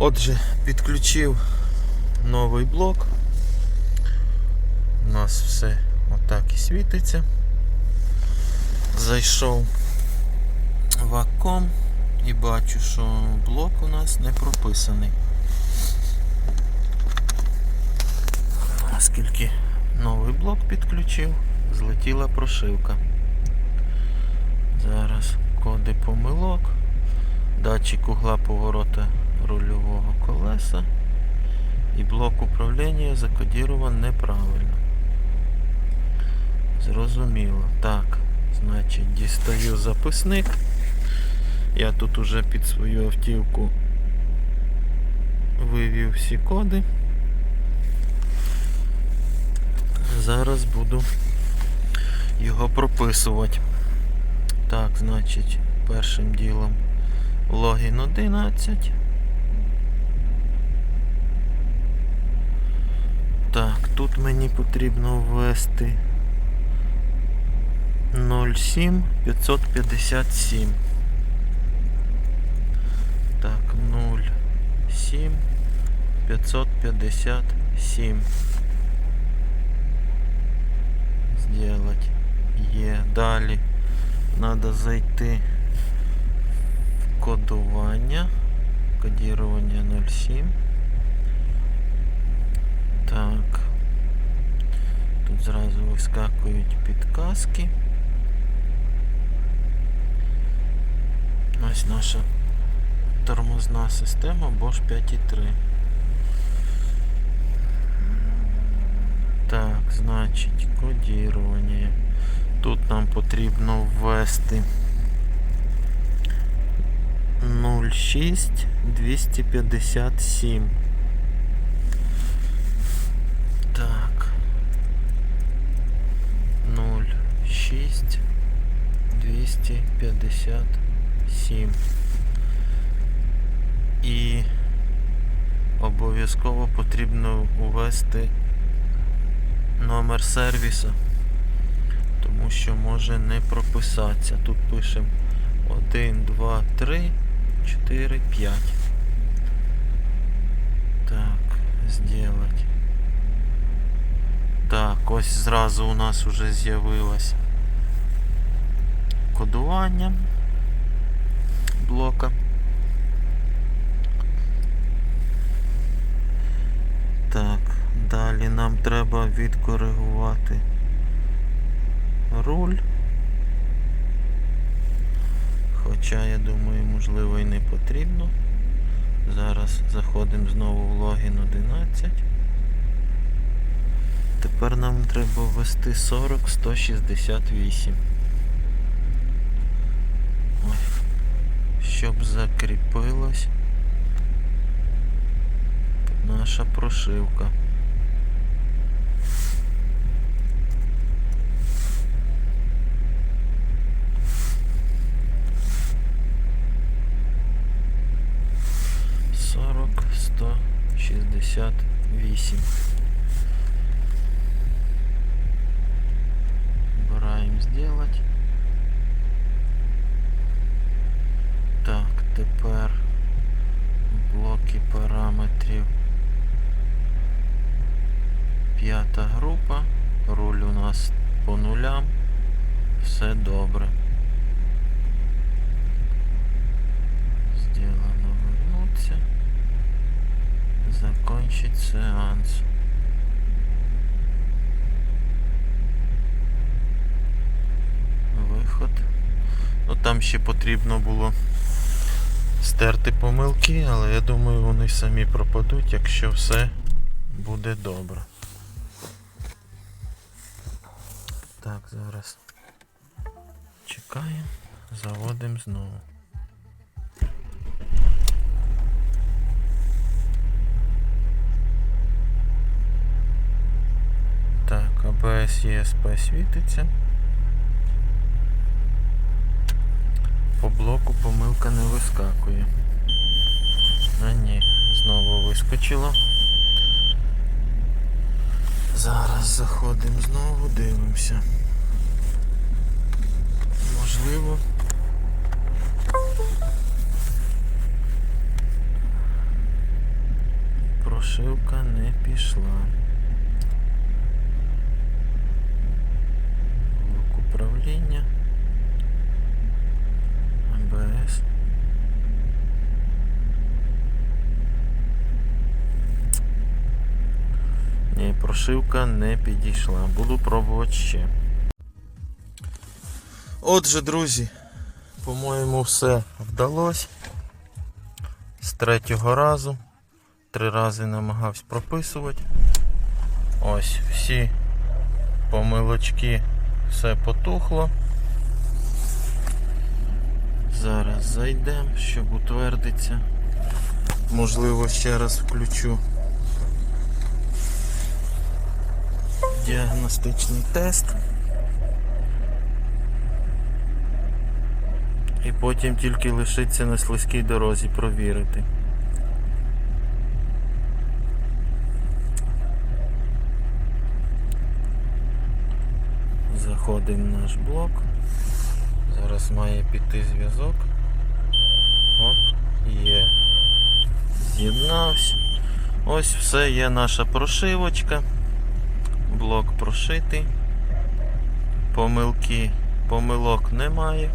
Отже, підключив новий блок. У нас все отак і світиться. Зайшов в Акком і бачу, що блок у нас не прописаний. Оскільки новий блок підключив, злетіла прошивка. Зараз коди помилок, датчик угла поворота рульового колеса і блок управління закодіруван неправильно. Зрозуміло. Так, значить, дістаю записник. Я тут уже під свою автівку вивів всі коди. Зараз буду його прописувати. Так, значить, першим ділом логін 11. Так, тут мені потрібно ввести 07 557. Так, 07 557. Сделать. Є. Далі. Надо зайти в кодування. Кодірування 07. Так. Тут зразу вискакують підказки. Ось наша тормозна система Bosch 5.3. Так, значить, кодірування. Тут нам потрібно ввести 06 257. Так. 06 257. І обов'язково потрібно ввести номер сервіса, тому що може не прописатися. Тут пишемо 1, 2, 3, 4, 5. Так, сделать. Так, ось зразу у нас уже з'явилось кодування блока. Так, далі нам треба відкоригувати руль. Хоча, я думаю, можливо і не потрібно. Зараз заходимо знову в логін 11. Тепер нам треба ввести 40 168. Щоб закріпилась наша прошивка. Сорок сто шістдесят вісім. Вибираємо сделать. П'ята група. Руль у нас по нулям. Все добре. Сделано вернуться. Закончить сеанс. Виход. Ну там ще потрібно було стерти помилки, але я думаю вони самі пропадуть, якщо все буде добре. Так, зараз чекаємо, заводимо знову. Так, ABS ESP світиться. По блоку помилка не вискакує. А ні, знову вискочило. Зараз заходимо знову, дивимося. Можливо. прошивка не пішла. Блок управління. АБС. Ні, прошивка не підійшла. Буду пробувати ще. Отже, друзі, по-моєму, все вдалося. З третього разу. Три рази намагався прописувати. Ось всі помилочки, все потухло. Зараз зайдемо, щоб утвердитися. Можливо, ще раз включу діагностичний тест. І потім тільки лишиться на слизькій дорозі провірити. Заходимо в наш блок. Зараз має піти зв'язок. Оп, є. З'єднався. Ось все є наша прошивочка. Блок прошитий. Помилки, помилок немає.